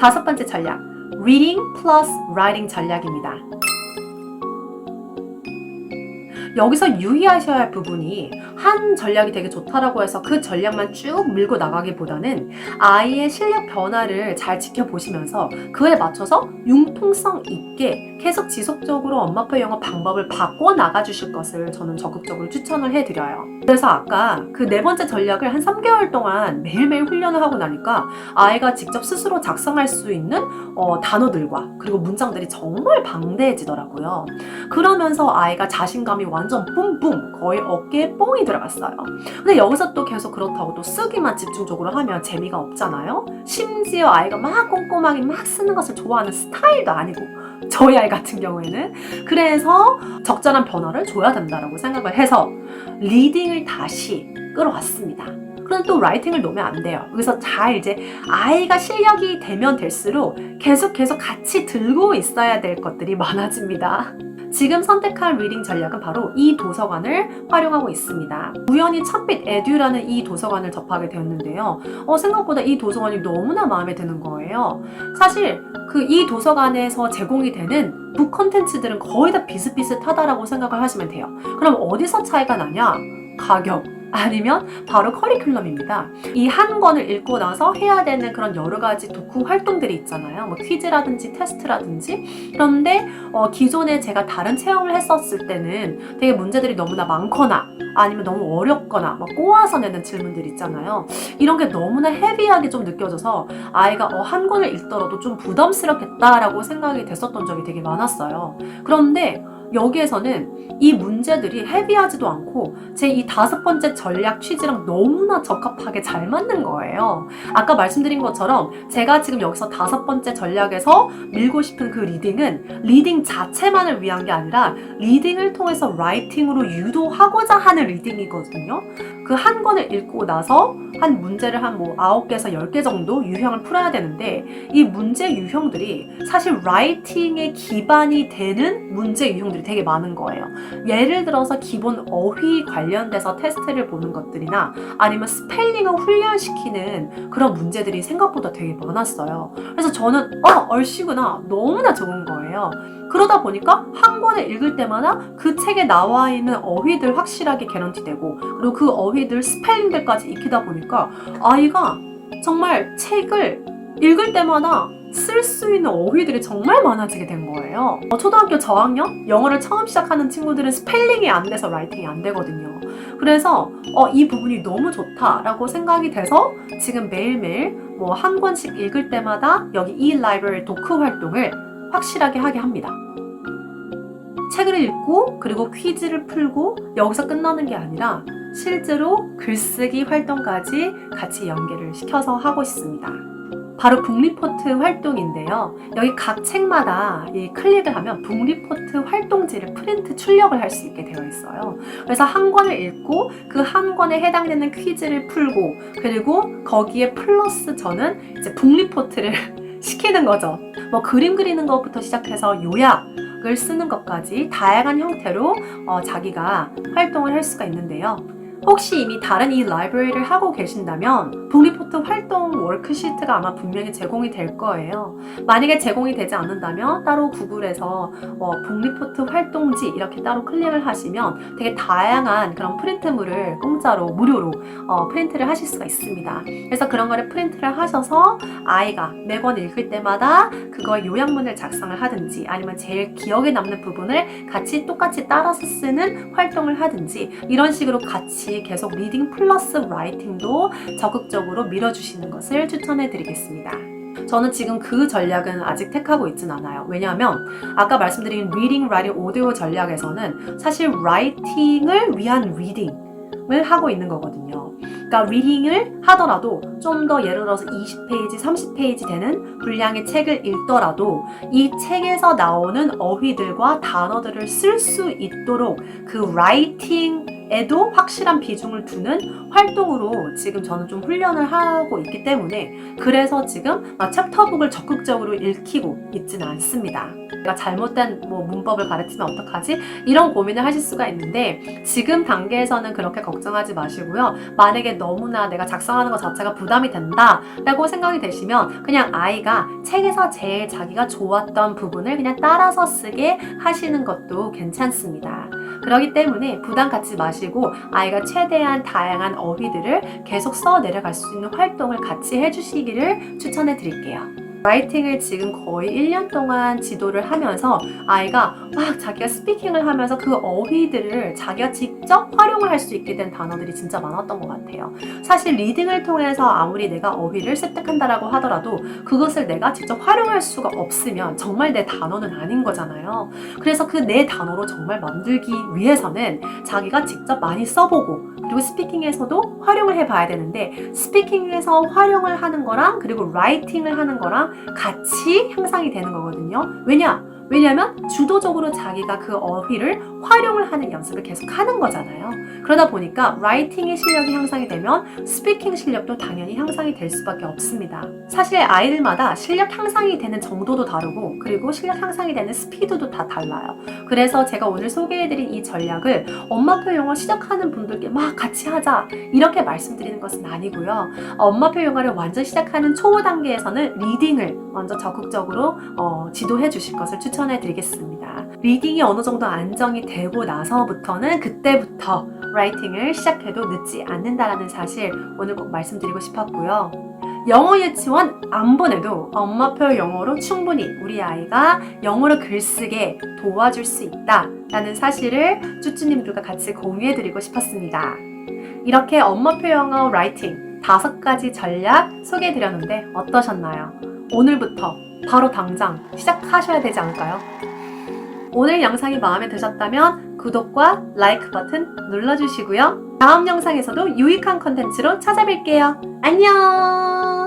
다섯 번째 전략, reading plus writing 전략입니다. 여기서 유의하셔야 할 부분이 한 전략이 되게 좋다라고 해서 그 전략만 쭉 밀고 나가기보다는 아이의 실력 변화를 잘 지켜보시면서 그에 맞춰서 융통성 있게 계속 지속적으로 엄마표 영어 방법을 바꿔 나가 주실 것을 저는 적극적으로 추천을 해드려요. 그래서 아까 그 네 번째 전략을 한 3개월 동안 매일매일 훈련을 하고 나니까 아이가 직접 스스로 작성할 수 있는 어, 단어들과 그리고 문장들이 정말 방대해지더라고요. 그러면서 아이가 자신감이 완전 뿜뿜 거의 어깨에 뽕이 들어갔어요. 근데 여기서 또 계속 그렇다고 또 쓰기만 집중적으로 하면 재미가 없잖아요. 심지어 아이가 막 꼼꼼하게 막 쓰는 것을 좋아하는 스타일도 아니고 저희 아이 같은 경우에는 그래서 적절한 변화를 줘야 된다라고 생각을 해서 리딩을 다시 끌어왔습니다. 그럼 또 라이팅을 놓으면 안 돼요. 그래서 잘 이제 아이가 실력이 되면 될수록 계속 계속 같이 들고 있어야 될 것들이 많아집니다. 지금 선택한 리딩 전략은 바로 이 도서관을 활용하고 있습니다. 우연히 첫빛 에듀라는 이 도서관을 접하게 되었는데요. 어, 생각보다 이 도서관이 너무나 마음에 드는 거예요. 사실 그 이 도서관에서 제공이 되는 북 컨텐츠들은 거의 다 비슷비슷하다라고 생각을 하시면 돼요. 그럼 어디서 차이가 나냐? 가격. 아니면 바로 커리큘럼입니다. 이 한 권을 읽고 나서 해야 되는 그런 여러 가지 독후 활동들이 있잖아요. 뭐 퀴즈라든지 테스트라든지. 그런데 어, 기존에 제가 다른 체험을 했었을 때는 되게 문제들이 너무나 많거나 아니면 너무 어렵거나 막 꼬아서 내는 질문들 있잖아요. 이런 게 너무나 헤비하게 좀 느껴져서 아이가 어, 한 권을 읽더라도 좀 부담스럽겠다라고 생각이 됐었던 적이 되게 많았어요. 그런데 여기에서는 이 문제들이 헤비하지도 않고 제 이 다섯 번째 전략 취지랑 너무나 적합하게 잘 맞는 거예요. 아까 말씀드린 것처럼 제가 지금 여기서 다섯 번째 전략에서 밀고 싶은 그 리딩은 리딩 자체만을 위한 게 아니라 리딩을 통해서 라이팅으로 유도하고자 하는 리딩이거든요. 그 한 권을 읽고 나서 한 문제를 한뭐 아홉 개에서 열개 정도 유형을 풀어야 되는데 이 문제 유형들이 사실 라이팅의 기반이 되는 문제 유형들이 되게 많은 거예요. 예를 들어서 기본 어휘 관련돼서 테스트를 보는 것들이나 아니면 스펠링을 훈련시키는 그런 문제들이 생각보다 되게 많았어요. 그래서 저는 어 얼씨구나 너무나 좋은 거예요. 그러다 보니까 한 권을 읽을 때마다 그 책에 나와 있는 어휘들 확실하게 개런티되고 그리고 그 어휘 들 스펠링들까지 익히다 보니까 아이가 정말 책을 읽을 때마다 쓸 수 있는 어휘들이 정말 많아지게 된 거예요. 어, 초등학교 저학년 영어를 처음 시작하는 친구들은 스펠링이 안 돼서 라이팅이 안 되거든요. 그래서 어, 이 부분이 너무 좋다라고 생각이 돼서 지금 매일매일 뭐 한 권씩 읽을 때마다 여기 이 라이브러리 도크 활동을 확실하게 하게 합니다. 책을 읽고 그리고 퀴즈를 풀고 여기서 끝나는 게 아니라 실제로 글쓰기 활동까지 같이 연계를 시켜서 하고 있습니다. 바로 북리포트 활동인데요. 여기 각 책마다 이 클릭을 하면 북리포트 활동지를 프린트 출력을 할 수 있게 되어 있어요. 그래서 한 권을 읽고 그 한 권에 해당되는 퀴즈를 풀고 그리고 거기에 플러스 저는 이제 북리포트를 시키는 거죠. 뭐 그림 그리는 것부터 시작해서 요약을 쓰는 것까지 다양한 형태로 어, 자기가 활동을 할 수가 있는데요. 혹시 이미 다른 이 라이브러리를 하고 계신다면 북리포트 활동 워크시트가 아마 분명히 제공이 될 거예요. 만약에 제공이 되지 않는다면 따로 구글에서 어, 북리포트 활동지 이렇게 따로 클릭을 하시면 되게 다양한 그런 프린트물을 공짜로 무료로 어, 프린트를 하실 수가 있습니다. 그래서 그런 거를 프린트를 하셔서 아이가 매번 읽을 때마다 그거의 요약문을 작성을 하든지 아니면 제일 기억에 남는 부분을 같이 똑같이 따라서 쓰는 활동을 하든지 이런 식으로 같이 계속 리딩 플러스 라이팅도 적극적으로 밀어주시는 것을 추천해 드리겠습니다. 저는 지금 그 전략은 아직 택하고 있진 않아요. 왜냐하면 아까 말씀드린 리딩, 라이팅, 오디오 전략에서는 사실 라이팅을 위한 리딩을 하고 있는 거거든요. 그러니까 리딩을 하더라도 좀 더 예를 들어서 20페이지, 30페이지 되는 분량의 책을 읽더라도 이 책에서 나오는 어휘들과 단어들을 쓸 수 있도록 그 라이팅 에도 확실한 비중을 두는 활동으로 지금 저는 좀 훈련을 하고 있기 때문에 그래서 지금 막 챕터북을 적극적으로 읽히고 있지는 않습니다. 내가 잘못된 뭐 문법을 가르치면 어떡하지? 이런 고민을 하실 수가 있는데 지금 단계에서는 그렇게 걱정하지 마시고요. 만약에 너무나 내가 작성하는 것 자체가 부담이 된다라고 생각이 되시면 그냥 아이가 책에서 제일 자기가 좋았던 부분을 그냥 따라서 쓰게 하시는 것도 괜찮습니다. 그렇기 때문에 부담 갖지 마시고 아이가 최대한 다양한 어휘들을 계속 써 내려갈 수 있는 활동을 같이 해주시기를 추천해 드릴게요. 라이팅을 지금 거의 1년 동안 지도를 하면서 아이가 막 자기가 스피킹을 하면서 그 어휘들을 자기가 직접 활용을 할 수 있게 된 단어들이 진짜 많았던 것 같아요. 사실 리딩을 통해서 아무리 내가 어휘를 습득한다라고 하더라도 그것을 내가 직접 활용할 수가 없으면 정말 내 단어는 아닌 거잖아요. 그래서 그 내 단어로 정말 만들기 위해서는 자기가 직접 많이 써보고 그리고 스피킹에서도 활용을 해봐야 되는데 스피킹에서 활용을 하는 거랑 그리고 라이팅을 하는 거랑 같이 향상이 되는 거거든요. 왜냐? 왜냐면 주도적으로 자기가 그 어휘를 활용을 하는 연습을 계속 하는 거잖아요. 그러다 보니까 라이팅의 실력이 향상이 되면 스피킹 실력도 당연히 향상이 될 수밖에 없습니다. 사실 아이들마다 실력 향상이 되는 정도도 다르고 그리고 실력 향상이 되는 스피드도 다 달라요. 그래서 제가 오늘 소개해드린 이 전략을 엄마표 영어 시작하는 분들께 막 같이 하자 이렇게 말씀드리는 것은 아니고요. 엄마표 영어를 완전 시작하는 초보 단계에서는 리딩을 먼저 적극적으로 어, 지도해 주실 것을 추천 해 드리겠습니다. 리딩이 어느 정도 안정이 되고 나서부터는 그때부터 라이팅을 시작해도 늦지 않는다라는 사실 오늘 꼭 말씀드리고 싶었고요. 영어 유치원 안 보내도 엄마표 영어로 충분히 우리 아이가 영어로 글쓰게 도와줄 수 있다라는 사실을 쭈쭈님들과 같이 공유해 드리고 싶었습니다. 이렇게 엄마표 영어 라이팅 다섯 가지 전략 소개해 드렸는데 어떠셨나요? 오늘부터 바로 당장 시작하셔야 되지 않을까요? 오늘 영상이 마음에 드셨다면 구독과 라이크 버튼 눌러주시고요. 다음 영상에서도 유익한 컨텐츠로 찾아뵐게요. 안녕!